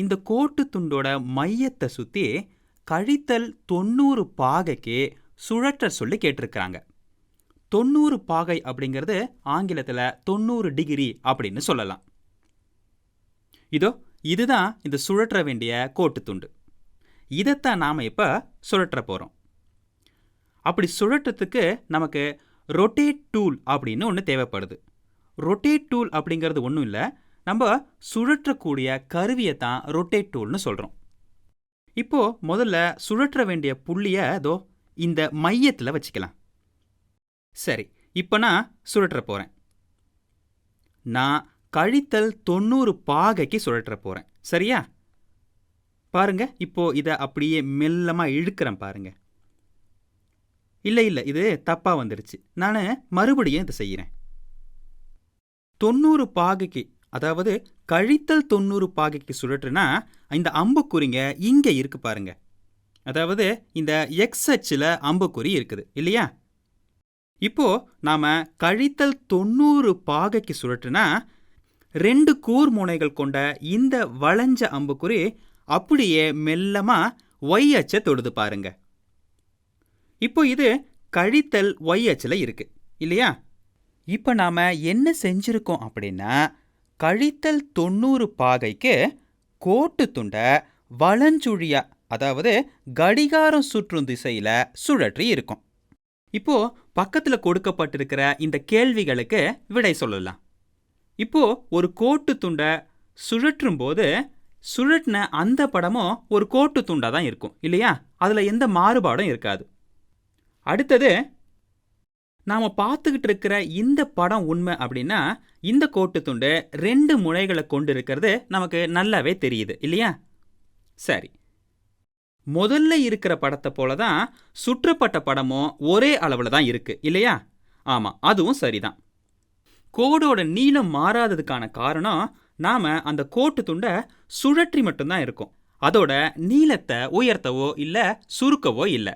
இந்த கோட்டு துண்டோட மையத்தை சுற்றி கழித்தல் தொண்ணூறு பாகைக்கு சுழற்ற சொல்லி கேட்டிருக்கிறாங்க. தொண்ணூறு பாகை அப்படிங்கிறது ஆங்கிலத்தில் தொண்ணூறு டிகிரி அப்படின்னு சொல்லலாம். இதோ இதுதான் இந்த சுழற்ற வேண்டிய கோட்டு துண்டு. இதைத்தான் நாம் இப்போ சுழற்ற போகிறோம் அப்படி சுழற்றத்துக்கு நமக்கு ரொட்டேட் டூல் அப்படின்னு ஒன்று தேவைப்படுது. ரொட்டேட் டூல் அப்படிங்கிறது ஒன்றும் இல்லை நம்ம சுழற்றக்கூடிய கருவியை தான் ரொட்டேட் டூல்னு சொல்கிறோம் இப்போது முதல்ல சுழற்ற வேண்டிய புள்ளியை அதோ இந்த மையத்தில் வச்சுக்கலாம். சரி இப்போ நான் சுழற்ற போகிறேன் நான் கழித்தல் தொண்ணூறு பாகைக்கு சுழற்ற போகிறேன் சரியா? பாருங்க இப்போ இதை அப்படியே மெல்லமாக இழுக்கிறேன் பாருங்க. இல்லை இல்லை இது தப்பாக வந்துருச்சு. நான் மறுபடியும் இதை செய்கிறேன். தொண்ணூறு பாகைக்கு அதாவது கழித்தல் தொண்ணூறு பாகைக்கு சுழற்றுனா இந்த அம்புக்குறிங்க இங்கே இருக்கு பாருங்க. அதாவது இந்த எக்ஸ் அச்சில் அம்புக்குறி இருக்குது இல்லையா? இப்போ நாம கழித்தல் தொண்ணூறு பாகைக்கு சுழற்றுனா ரெண்டு கூர் முனைகள் கொண்ட இந்த வளைஞ்ச அம்புக்குறி அப்படியே மெல்லமா ஒய் அச்சை தொடுது பாருங்க. இப்போ இது கழித்தல் ஒய் அச்சில் இருக்கு இல்லையா? இப்போ நாம என்ன செஞ்சிருக்கோம் அப்படின்னா கழித்தல் தொண்ணூறு பாகைக்கு கோட்டு துண்டை வளஞ்சுழியா அதாவது கடிகாரம் சுற்றும் திசையில் சுழற்றி இருக்கும். இப்போ பக்கத்தில் கொடுக்கப்பட்டிருக்கிற இந்த கேள்விகளுக்கு விடை சொல்லலாம். இப்போ ஒரு கோட்டு துண்டை சுழற்றும் போது சுழட்டின அந்த படமும் ஒரு கோட்டு துண்டாக தான் இருக்கும் இல்லையா? அதில் எந்த மாறுபாடும் இருக்காது. அடுத்தது நாம் பார்த்துக்கிட்டு இருக்கிற இந்த படம் உண்மை அப்படின்னா இந்த கோட்டு துண்டு ரெண்டு முனைகளை கொண்டு இருக்கிறது நமக்கு நல்லாவே தெரியுது இல்லையா? சரி. முதல்ல இருக்கிற படத்தை போல தான் சுற்றப்பட்ட படமும் ஒரே அளவில் தான் இருக்குது இல்லையா? ஆமாம் அதுவும் சரிதான். கோடோட நீளம் மாறாததுக்கான காரணம் நாம் அந்த கோட்டு துண்டை சுழற்றி மட்டும்தான் இருக்கும். அதோட நீளத்தை உயர்த்தவோ இல்லை சுருக்கவோ இல்லை.